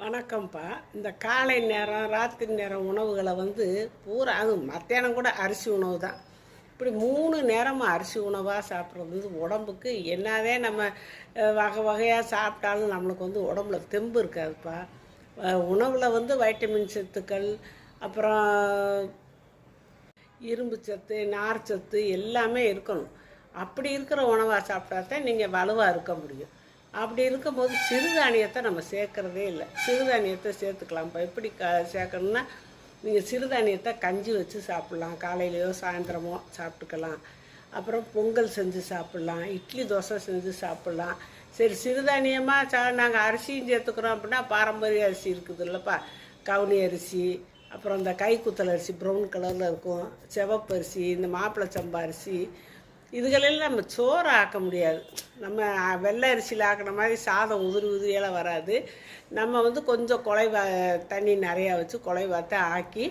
வணக்கம்ப்பா. இந்த காலை நேரம் ராத்திரி நேரம் உணவுகளை வந்து பூரா அது மத்தியானம் கூட அரிசி உணவு தான். இப்படி மூணு நேரமும் அரிசி உணவாக சாப்பிட்றது வந்து உடம்புக்கு என்னதே நம்ம வகை வகையாக சாப்பிட்டாலும் நம்மளுக்கு வந்து உடம்புல தெம்பு இருக்காதுப்பா. உணவில் வந்து வைட்டமின் சத்துக்கள் அப்புறம் இரும்பு சத்து நார் சத்து எல்லாமே இருக்கணும். அப்படி இருக்கிற உணவாக சாப்பிட்டா தான் நீங்கள் வலுவாக இருக்க முடியும். அப்படி இருக்கும்போது சிறுதானியத்தை நம்ம சேர்க்கறதே இல்லை. சிறுதானியத்தை சேர்த்துக்கலாம். இப்போ எப்படி க சேர்க்கணும்னா நீங்கள் சிறுதானியத்தை கஞ்சி வச்சு சாப்பிட்லாம். காலையிலையோ சாயந்தரமோ சாப்பிட்டுக்கலாம். அப்புறம் பொங்கல் செஞ்சு சாப்பிட்லாம். இட்லி தோசை செஞ்சு சாப்பிட்லாம். சரி சிறுதானியமாக சா நாங்கள் அரிசியும் சேர்த்துக்கிறோம் அப்படின்னா பாரம்பரிய அரிசி இருக்குது இல்லைப்பா. கவுனி அரிசி அப்புறம் இந்த கைக்குத்தல் அரிசி ப்ரௌன் கலரில் இருக்கும். செவப்பரிசி இந்த மாப்பிள்ளை சம்பா அரிசி இதுகளெல்லாம் நம்ம சோறு ஆக்க முடியாது. நம்ம வெள்ளை அரிசியில் ஆக்கின மாதிரி சாதம் உதிரி உதிரியெல்லாம் வராது. நம்ம வந்து கொஞ்சம் குலைவா தண்ணி நிறையா வச்சு குலைவாத்த ஆக்கி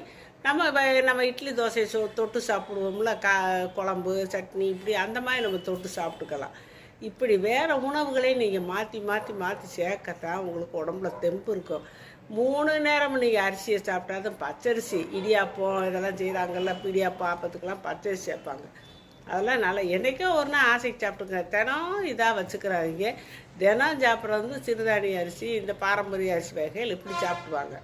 நம்ம நம்ம இட்லி தோசை சோ தொட்டு சாப்பிடுவோம்ல கா குழம்பு சட்னி இப்படி அந்த மாதிரி நம்ம தொட்டு சாப்பிட்டுக்கலாம். இப்படி வேறு உணவுகளையும் நீங்கள் மாற்றி மாற்றி மாற்றி சேர்க்கத்தான் உங்களுக்கு உடம்புல தெம்பு இருக்கும். மூணு நேரம் நீங்கள் அரிசியை சாப்பிட்டா தான் பச்சரிசி இடியாப்பம் இதெல்லாம் செய்கிறாங்கல்ல இடியாப்பம் ஆப்பத்துக்கெல்லாம் பச்சரிசி சேர்ப்பாங்க. அதெல்லாம் நல்லா என்றைக்கோ ஒரு நாள் ஆசைக்கு சாப்பிட்டுங்க. தினம் இதாக வச்சுக்கிறாதீங்க. தினம் சாப்பிட்றது வந்து சிறுதானிய அரிசி இந்த பாரம்பரிய அரிசி வகைகள் இப்படி சாப்பிடுவாங்க.